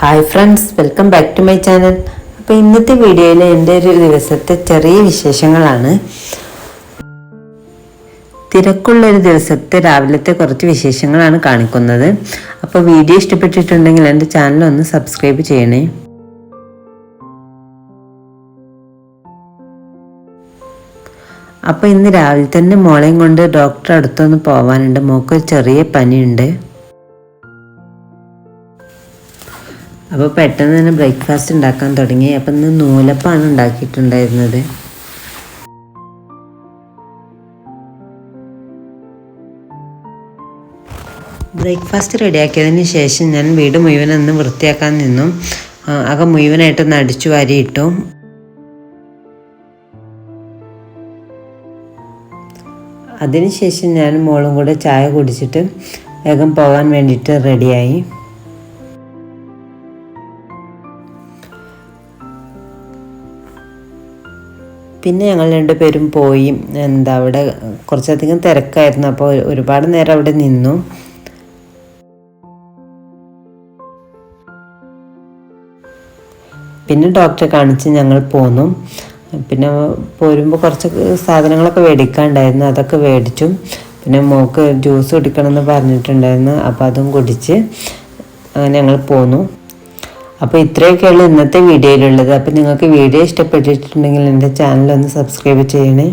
Hi friends welcome back to my channel അപ്പോൾ ഇന്നത്തെ വീഡിയോയിൽ എന്റെ ഒരു ദിവസത്തെ ചെറിയ വിശേഷങ്ങളാണ്. തിരക്കുള്ള ഒരു ദിവസത്തെ രാവിലത്തെ കുറച്ച് വിശേഷങ്ങളാണ് കാണിക്കുന്നത്. അപ്പോൾ വീഡിയോ ഇഷ്ടപ്പെട്ടിട്ടുണ്ടെങ്കിൽ എന്റെ ചാനൽ ഒന്ന് സബ്സ്ക്രൈബ് ചെയ്യണേ. അപ്പോൾ ഇന്ന് രാവിലെ തന്നെ മോളെയും കൊണ്ട് ഡോക്ടറെ അടുത്തൊന്ന് പോവാനുണ്ട്. മോക്കൊരു ചെറിയ പനിയുണ്ട്. അപ്പോൾ പെട്ടെന്ന് തന്നെ ബ്രേക്ക്ഫാസ്റ്റ് ഉണ്ടാക്കാൻ തുടങ്ങി. അപ്പം ഇന്ന് നൂലപ്പാണ് ഉണ്ടാക്കിയിട്ടുണ്ടായിരുന്നത്. ബ്രേക്ക്ഫാസ്റ്റ് റെഡിയാക്കിയതിന് ശേഷം ഞാൻ വീട് മുഴുവൻ ഒന്ന് വൃത്തിയാക്കാൻ നിന്നു. അകം മുഴുവനായിട്ടൊന്ന് അടിച്ചു വാരിയിട്ടു അതിനുശേഷം ഞാൻ മോളും കൂടെ ചായ കുടിച്ചിട്ട് വേഗം പോകാൻ വേണ്ടിയിട്ട് റെഡിയായി പിന്നെ ഞങ്ങൾ രണ്ടുപേരും പോയി. എന്താ അവിടെ കുറച്ചധികം തിരക്കായിരുന്നു. അപ്പോൾ ഒരുപാട് നേരം അവിടെ നിന്നു. പിന്നെ ഡോക്ടറെ കാണിച്ച് ഞങ്ങൾ പോന്നു. പിന്നെ പോരുമ്പോൾ കുറച്ച് സാധനങ്ങളൊക്കെ മേടിക്കാണ്ടായിരുന്നു. അതൊക്കെ മേടിച്ചു. പിന്നെ മോക്ക് ജ്യൂസ് കുടിക്കണമെന്ന് പറഞ്ഞിട്ടുണ്ടായിരുന്നു. അപ്പോൾ അതും കുടിച്ച് ഞങ്ങൾ പോന്നു. അപ്പോൾ ഇത്രയൊക്കെയുള്ളൂ ഇന്നത്തെ വീഡിയോയിലുള്ളത്. അപ്പോൾ നിങ്ങൾക്ക് വീഡിയോ ഇഷ്ടപ്പെട്ടിട്ടുണ്ടെങ്കിൽ എന്റെ ചാനൽ ഒന്ന് സബ്സ്ക്രൈബ് ചെയ്യണേ.